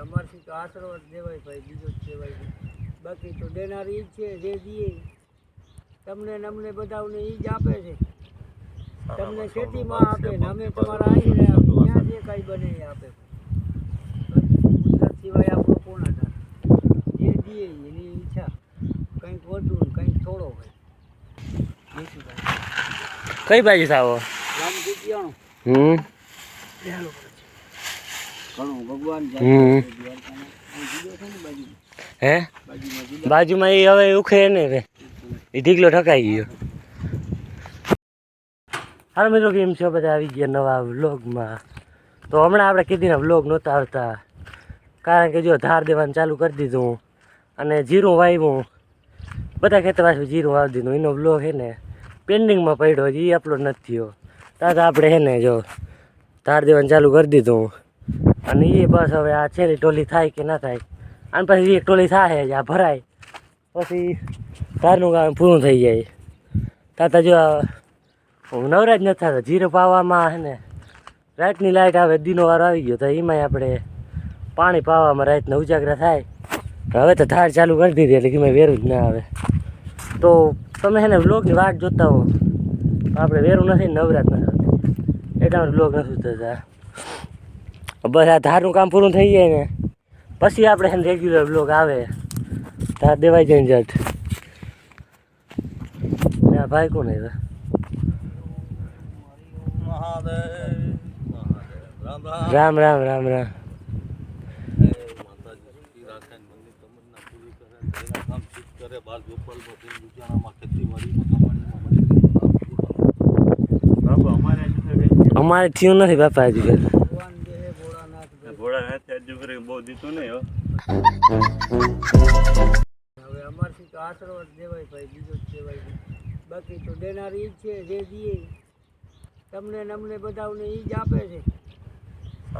અમારથી તો આશરો જ દેવાય ભાઈ બીજો જ દેવાય બાકી તો દેનાર ઈ જ છે જે દીએ તમને ને અમને બધાને ઈ જ આપે છે. તમને ખેતીમાં આપે ને અમે તમારા આવી રહ્યા ત્યાં જે કાંઈ બને એ આપે. ગુજરાત સિવાય આપણો કોણ હતા? જે દીએ એની ઈચ્છા. કંઈક વધુ ને કંઈક થોડો હોય. જયસુભાઈ કઈ બાજુ આવો રામ ગુજિયાણું હમ? હે? બાજુમાં એ હવે ઉખે ને હવે. એ ઢીકલો ઠકાઈ ગયો. હાલો મિત્રો કેમ છો? બધા આવી ગયા નવા વ્લોગમાં. તો હમણાં આપણે કીધીના વ્લોગ નહોતા આવતા. કારણ કે જો ધાર દેવાનું ચાલુ કરી દીધું અને જીરું વાવ્યું બધા ખેતર પાછું જીરું વાવી દીધું. એનો વ્લોગ છે ને પેન્ડિંગમાં પડ્યો હજી એ અપલોડ નથી થયો. ત્યાં આપણે છે ને જો ધાર દેવાનું ચાલુ કરી દીધું અને એ બસ હવે આ છેલ્લી ટોલી થાય કે ના થાય. અને પછી એક ટોલી થાય જ, આ ભરાય. પછી ધારનું કામ પૂરું થઈ જાય. તાતા જો નવરાજ નથી થતા, જીરો પાવામાં હે ને, રાતની લાઇટ આવે, દીનો વારો આવી ગયો, તો એમાંય આપણે પાણી પાવામાં રાતના ઉજાગરા થાય. હવે તો ધાર ચાલુ કરી દીધી, એટલે કે વેરું જ ના આવે. તો તમે છે ને વ્લોગની વાટ જોતા હો. આપણે વેરું નથી નવરાત નથી એટલા વ્લોગ નથી થતા. બસ આ ધારનું કામ પૂરું થઈ જાય ને. પછી આપણે રેગ્યુલર બ્લોગ આવે. ધાર દેવાઈ જાય જટ આ ભાઈ કોણ આવ્યા? રામ રામ રામ રામ. અમારે થયું નથી બાપા હજી ઘર ભગવાન દેહે ભોળાનાથ ભાઈ. હવે અમારથી તો આશરો જ દેવાય ભાઈ બીજો જ દેવાય બાકી તો દેનાર ઈ જ છે જે દીએ. તમને અમને બધાને ઈ જ આપે છે.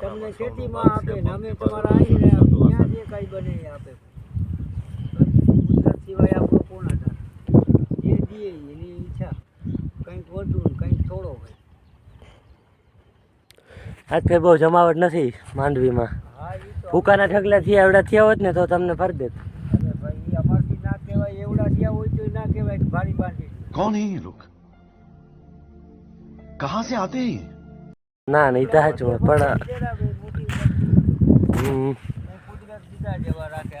તમને ખેતીમાં આપે ને અમે તમારા આવી રહ્યા ત્યાં જે કાંઈ બને એ આપે. ગુજરાત સિવાય આપણો કોણ હતા જે દીએ એની ઈચ્છા. કંઈક વધુ કંઈક થોડો હોય. આજ કઈ બહુ જમાવટ નથી માંડવીમાં. ફૂકાના ઠગલા થયા એવડા થયા હોત ને તો તમને ફરી દેત. ના કહેવાય એવડા થયા હોય તો ના કહેવાય ભારી બાંધી કોણ હે લોક કહા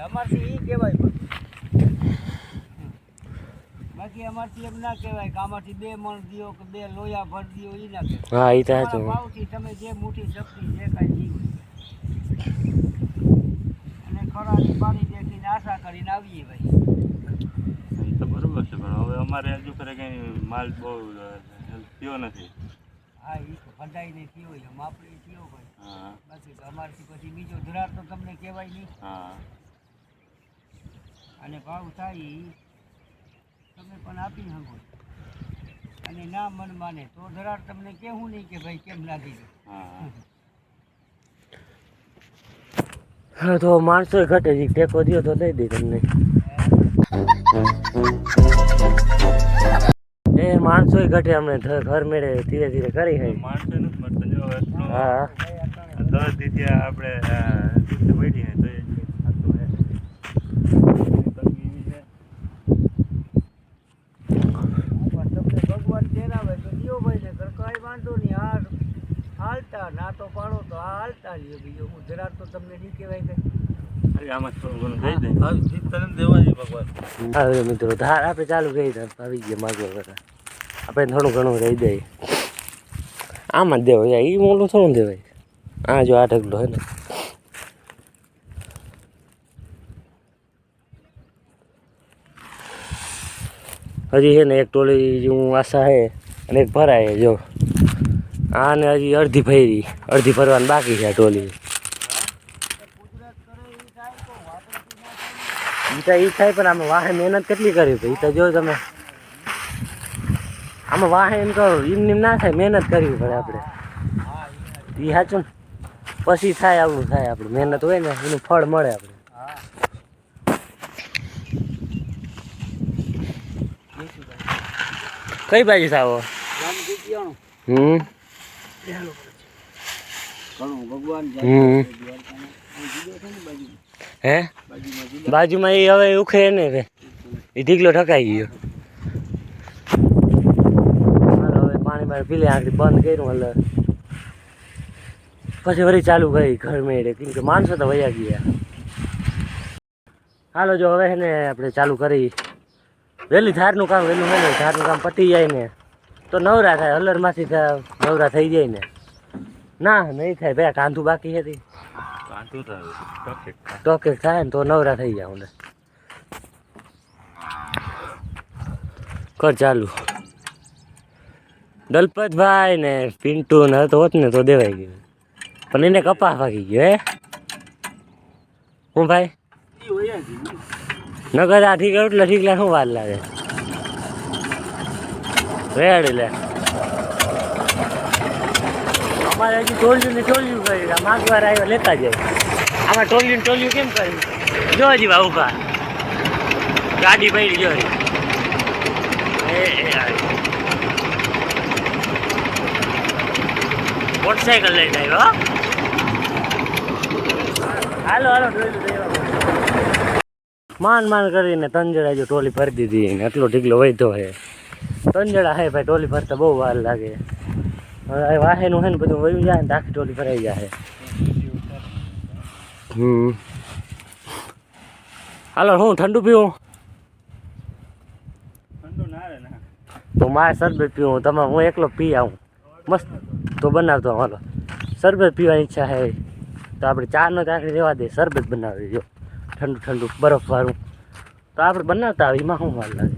અમારથી ઈ કહેવાય બાકી અમારથી એમ ના કહેવાય કે આમાંથી બે મણ દિયો કે બે લોયા ભર દિયો હા એ તા જો તમે જે મોટી શક્તિ જે આવીએ ભાઈ. એ તો બરોબર છે પણ હવે અમારે હજુ ખરે કઈ માલ બહુ થયો નથી. હા એ તો ફંડાઈ નહીં થયો હોય માપડી થયો ભાઈ. હા. બાકી અમારથી પછી બીજો ધરાર તો તમને કહેવાય નહીં. હા. અને ભાવ થાય તમે પણ આપી શકો અને ના મન માને તો ધરાર તમને કહેવું નહીં કે ભાઈ કેમ લાગી ગયું. હા હા તો માણસો ઘટે છે ટેકો દો તો દઈ દે તમને. એ માણસો ઘટે અમને ઘર મેળે ધીરે ધીરે કરી હા. દસ દીથી આપણે દૂધ પડી તો હાલતા ના તો પાડો તો હાલતા લ્યો બીજો હું ધરાર તો તમને નહીં કહેવાય? દે મિત્રો ધાર આપણે ચાલુ કરી આવી ગયા માગવા કરતા આપણે થોડું ઘણું રહી દઈએ. આમાં જ દેવાય એ મોટું થોડું દેવાય. આ જો આ ઢગલો હોય ને. હજી છે ને એક ટોલી જેવું આશા છે અને એક ભરાય જો. આને હજી અડધી ભરી અડધી ભરવાની બાકી છે આ ટોલી ઈ તો ઈ થાય પણ આમાં વાહે મહેનત કેટલી કરી ભાઈ? તો જો તમે. આમાં વાહે એમ તો એમ એમ ના થાય મહેનત કરવી પડે આપણે. એ સાચું ને? પછી થાય આવું થાય આપણે. મહેનત હોય ને એનું ફળ મળે આપણે. કઈ બાજુ થાવો? હમ. ભગવાન હમ. હે? બાજુમાં એ હવે ઉખે ને એ ઢીકલો ઠકાઈ ગયો. હવે પાણી બાર પી લે આગળ બંધ કર્યું એટલે પછી વળી ચાલુ કરી ઘર મેળે. કેમ કે માણસો તો વયા ગયા. હાલો, જો હવે ને આપણે ચાલુ કરી. વહેલી ધારનું કામ, વહેલું હોય ને, ધારનું કામ પતી જાય ને, તો નવરા થાય, હલરમાંથી નવરા થઈ જાય ને. ના, નહીં થાય, ભાઈ કાંધું બાકી હતી. કાંતું તો ટોકે ટોકે થાય ને તો નવરા થઈ જાવ ને કર ચાલુ. દલપતભાઈ ને પિન્ટુ ને તો હોત ને તો દેવાઈ ગયું. પણ એને કપા ભાગી ગયો હે? હું ભાઈ. નગર આ ઠીક એટલે ઠીક લે શું વાર લાગે? રેડ લે. અમારે હજી ટોલિયું ને ચોલ્યું કરી આ માગવાર આવ્યા લેતા જાય. આમાં ટોલિયું ટોલિયું કેમ કર્યું જો હજી બા ઊભા ગાડી પડી જો મોટરસાયકલ લઈને આવ્યો. હાલો હાલો. માન માન કરીને તંજડા જો ટોલી ભરી દીધી એટલો ઢીકલો વૈધો હે. તંજડા હે ભાઈ, ટોલી ભરતા બહુ વાર લાગે. હવે વાહેનું હે ને બધું વયું જાય ને તો આખી ટોલી ભરાઈ જાય હમ. હાલો હું ઠંડુ પીવું? ઠંડુ ના રે ના. તો મારે શરબત પીવું તમે હું એકલો પી આવું. મસ્ત. તો બનાવતો હાલો. શરબત પીવાની ઈચ્છા હે. તો આપણે ચાનો ચાકડી રહેવા દે શરબત બનાવી જો ઠંડુ ઠંડુ બરફવાળું તો આપણે બનાવતા આવે એમાં શું વાર લાગે?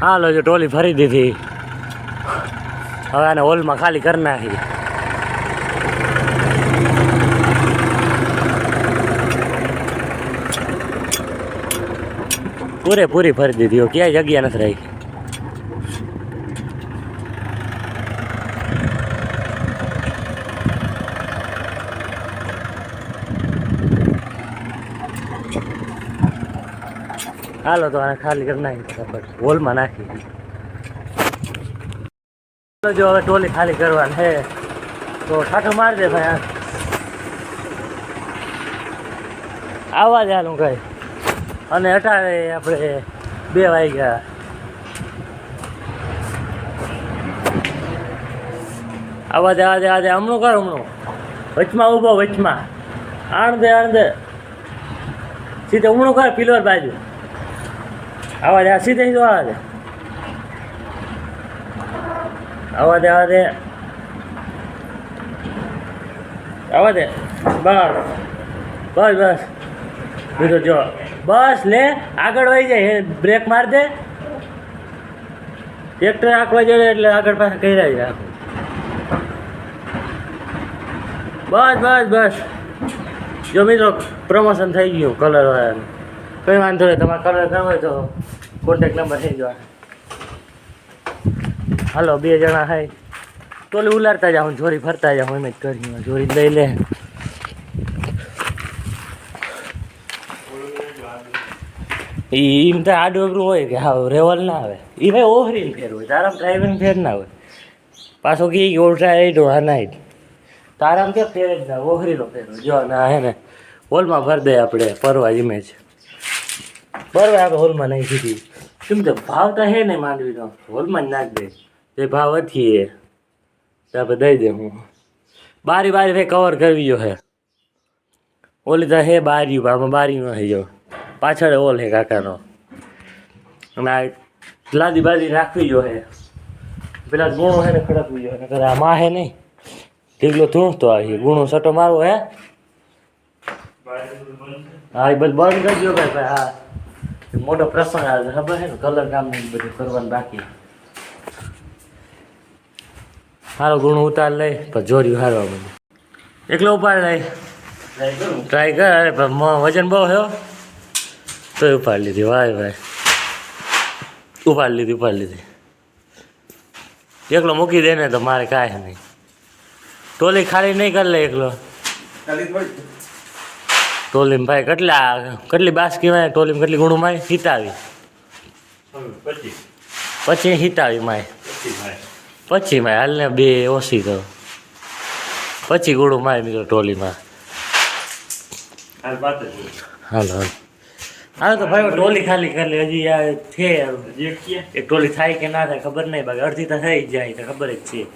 હાલો જો ટોલી ભરી દીધી. હવે આને હોલમાં ખાલી કરી નાખી પૂરેપૂરી ભરી દીધી ક્યાંય જગ્યા નથી રહી હાલો તો આને ખાલી કરી નાખી હોલમાં નાખી ચાલો જો હવે ટોલી ખાલી કરવાની છે તો ઠાઠો મારી દે ભાઈ. આવવા જ હાલું કઈ. અને અટાણે આપણે બે વાગ્યા. આવા દે આવા દે આવા દે હમણું કર હમણું. વચમાં ઊભો, વચમાં. આણદે આણદે. સીધે હમણું કર, પિલર બાજુ. આવા દે આ સીધે સીધો આવા. દે આવા દે આવા દે બસ. બસ બસ. બીજો જો. બસ લે, આગળ વહી જાય. બ્રેક માર દે. ટ્રેક્ટર આંકવા જાય એટલે આગળ પાછા જાય આખું બસ બસ બસ. જો મિત્રો પ્રમોશન થઈ ગયું કલર વાળાનું. કંઈ વાંધો નહીં, તમારે કલર હોય તો કોન્ટેક નંબર થઈ જવા હાલો, બે જણા હાય. ટોલી ઉલારતા જાઉં જોરી ફરતા જાઉં એમ જ કરી જોરી લઈ લે. એમ તો આડું હોય કે હા રેવલ ના આવે. એ ભાઈ ઓહરીને ફેર હોય, તારામ ડ્રાઈવિંગ ફેર ના હોય. પાછો કે ઓલટા એડો હા નાઈટ. તારામ કે ફેર જ ના ઓહરીનો ફેર જો ના, હે ને, હોલમાં ભર દે આપણે પરવા ઇમેજ બરાબર આપણે હોલમાં નાખી દીધી. કેમ કે ભાવ તો હે ને માંડવીનો, હોલમાં જ નાખ દે. જે ભાવ હતી એ. તો આપણે દઈ દે હું. બારી બારી ભાઈ કવર કરવી જો હે. ઓલી તો હે બારી આમાં બારીયું હે જો. પાછળ ઓલ હે કાકાનો. અને આ લાદી બાદી રાખવી જો હે. પેલા ગુણો હે ને ખડકવી જો આ માં હે નહીં. ઢીકલો ધૂણતો આવી ગુણો સટો મારો હે. હા, એ બધું બંધ કરજો ભાઈ. ભાઈ હા. મોટો પ્રસંગ આવે ખબર છે ને? કલર કામ બધું કરવાનું બાકી. હારો ગુણ ઉતાર લઈ પણ જોર્યું હારવા બધું એકલો ઉપાડ લઈ. ટ્રાય કર અરે પણ વજન બહુ થયો તો ઉપાડ લીધી ભાઈ ભાઈ. ઉપાડ લીધી ઉપાડ લીધી. એકલો મૂકી દે ને તો મારે કાંઈ નહીં. ટોલી ખાલી નહીં કરી લે એકલો. ટોલીમ ભાઈ કેટલા કેટલી બાસ કહેવાય ટોલીમાં કેટલી ગુણું માય? હિતાવી. પછી પછી હિતાવી માય. પછી ભાઈ હાલ ને હાલને બે ઓછી તો પછી ગુણું મારે મિત્રો ટોલીમાં. હાલ હાલ જ હાલો હાલો. હાલો તો ભાઈ ટોલી ખાલી કરી હજી આ છે. એક ટોલી થાય કે ના થાય ખબર નહીં બાકી અડધી તો થઈ જાય તો ખબર જ છે.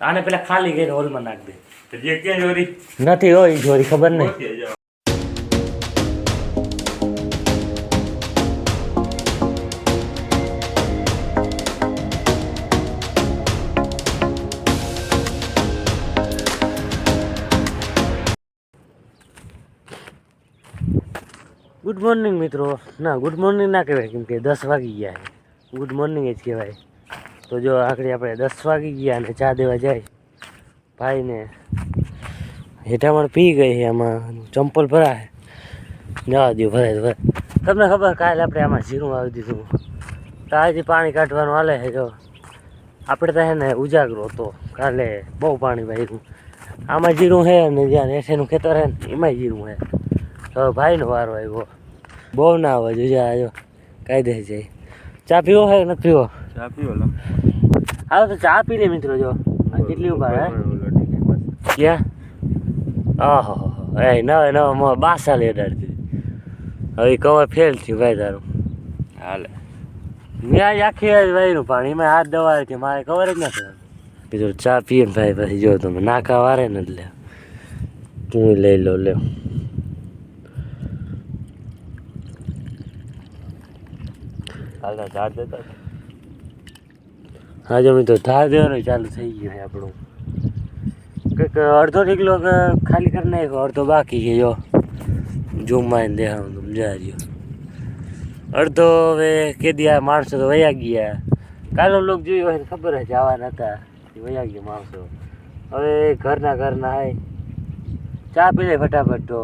આને પેલા ખાલી કરીને હોલમાં નાખ દે. તો જે ક્યાં નથી હોય જોરી ખબર નહીં. ગુડ મોર્નિંગ મિત્રો. ના ગુડ મોર્નિંગ ના કહેવાય, કેમ કે દસ વાગી ગયા છે. ગુડ મોર્નિંગ જ કહેવાય. તો જો આખરી આપણે દસ વાગી ગયા અને ચા દેવા જાય. ભાઈને હેઠામણ પી ગઈ છે આમાં, ચંપલ ભરાય. જવા દઉં ભરાય ભરાય. તમને ખબર કાલે આપણે આમાં જીરું આવી દીધું. તો આજે પાણી કાઢવાનું હાલે છે, જો. આપણે તો ને ઉજાગરો હતો. કાલે બહુ પાણી વાગ્યું આમાં જીરું છે અને જ્યાં હેઠેનું ખેતર છે ને, એમાંય જીરું છે. તો ભાઈનો વારો આવ્યો. બહુ ના આવે જોજે આજો કાયદે જાય ચા પીવો હે નથી પીવો? ચા પીવો લો. હાલો તો ચા પી લે મિત્રો જો. આ કેટલી ઊભા હે. ક્યાં? આહો એ નવે નવે મો બાસા લે અડાડતી હવે કવર ફેલ થયું ભાઈ તારું. હાલે. મેં આખી ભાઈ વાયરું પાણી એમાં હાથ દવા મારે ખબર જ નથી કીધું ચા પીએ ને ભાઈ પછી જો તમે નાકા વારે ને એટલે તું લઈ લો લ્યો. હાલના ધાર દેતા હા જો તો ધાર દેવાનું ચાલુ થઈ ગયું છે આપણું. કંઈક અડધો ઢીકલો કે ખાલી કરી નાખ્યો, અડધો બાકી છે, જો. ઝૂમમાં દેખાવું તમે જા રહ્યો અડધો હવે કેદી આ માણસો તો વયા ગયા. કાલો લોક જોયું હોય ખબર જ જવાના હતા. વયા ગયા માણસો. હવે ઘરના ઘરના હાય ચા પી લે ફટાફટ તો.